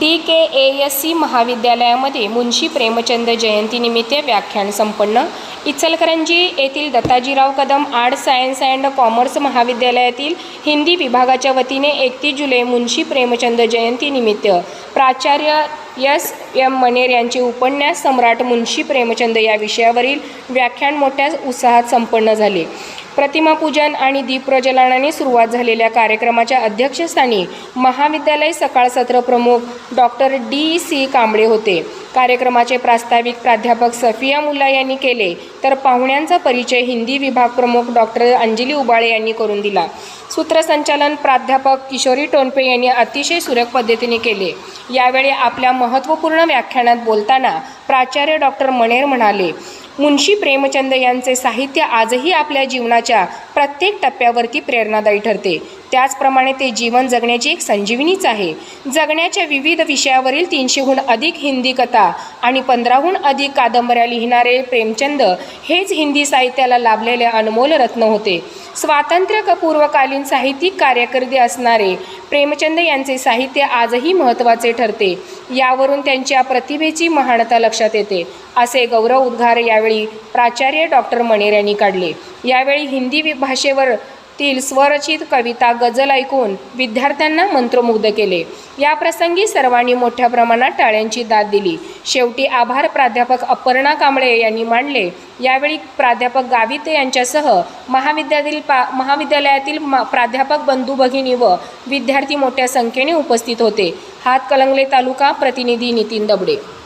D K A S C महाविद्यालयामध्ये मुंशी प्रेमचंद जयंतीनिमित्त व्याख्यान संपन्न. इचलकरंजी येथील Dattajirao Kadam arts science and commerce महाविद्यालयातील हिंदी विभागाच्या वतीने एकतीस जुलै मुंशी प्रेमचंद जयंतीनिमित्त प्राचार्य एस एम मनेर यांचे उपन्यास सम्राट मुंशी प्रेमचंद या विषयावरील व्याख्यान मोठ्या उत्साहात संपन्न झाले. प्रतिमापूजन आणि दीपप्रज्वलनाने सुरुवात झालेल्या कार्यक्रमाच्या अध्यक्षस्थानी महाविद्यालय सकाळ सत्र प्रमुख डॉक्टर डी सी कांबळे होते. कार्यक्रमाचे प्रास्ताविक प्राध्यापक सफिया मुल्ला यांनी केले तर पाहुण्यांचा परिचय हिंदी विभाग प्रमुख डॉक्टर अंजली उबाळे यांनी करून दिला. सूत्रसंचालन प्राध्यापक किशोरी टोनपे यांनी अतिशय सुरेख पद्धतीने केले. यावेळी आपल्या महत्त्वपूर्ण व्याख्यानात बोलताना प्राचार्य डॉक्टर मणेर म्हणाले मुन्शी प्रेमचंद यांचे साहित्य आजही आपल्या जीवनाच्या प्रत्येक टप्प्यावरती प्रेरणादायी ठरते. त्याचप्रमाणे ते जीवन जगण्याची एक संजीवनीच आहे. जगण्याच्या विविध विषयावरील तीनशेहून अधिक हिंदी कथा आणि पंधराहून अधिक कादंबऱ्या लिहिणारे प्रेमचंद हेच हिंदी साहित्याला लाभलेले अनमोल रत्न होते. स्वातंत्र्यपूर्वकालीन साहित्यिक कार्यकर्ते असणारे प्रेमचंद यांचे साहित्य आजही महत्त्वाचे ठरते. यावरून त्यांच्या प्रतिभेची महानता लक्षात येते. असे गौरव उद्गार यावेळी प्राचार्य डॉक्टर मणेर यांनी काढले. यावेळी हिंदी भाषेवर तील स्वरचित कविता गझल ऐकून विद्यार्थ्यांना मंत्रमुग्ध केले. या प्रसंगी सर्वांनी मोठ्या प्रमाणात टाळ्यांची दाद दिली. शेवटी आभार प्राध्यापक अपर्णा कांबळे यांनी मांडले. यावेळी प्राध्यापक गाविते यांच्यासह महाविद्यालयातील पा महाविद्यालयातील मा प्राध्यापक बंधू भगिनी व विद्यार्थी मोठ्या संख्येने उपस्थित होते. हातकलंगले तालुका प्रतिनिधी नितीन दबडे.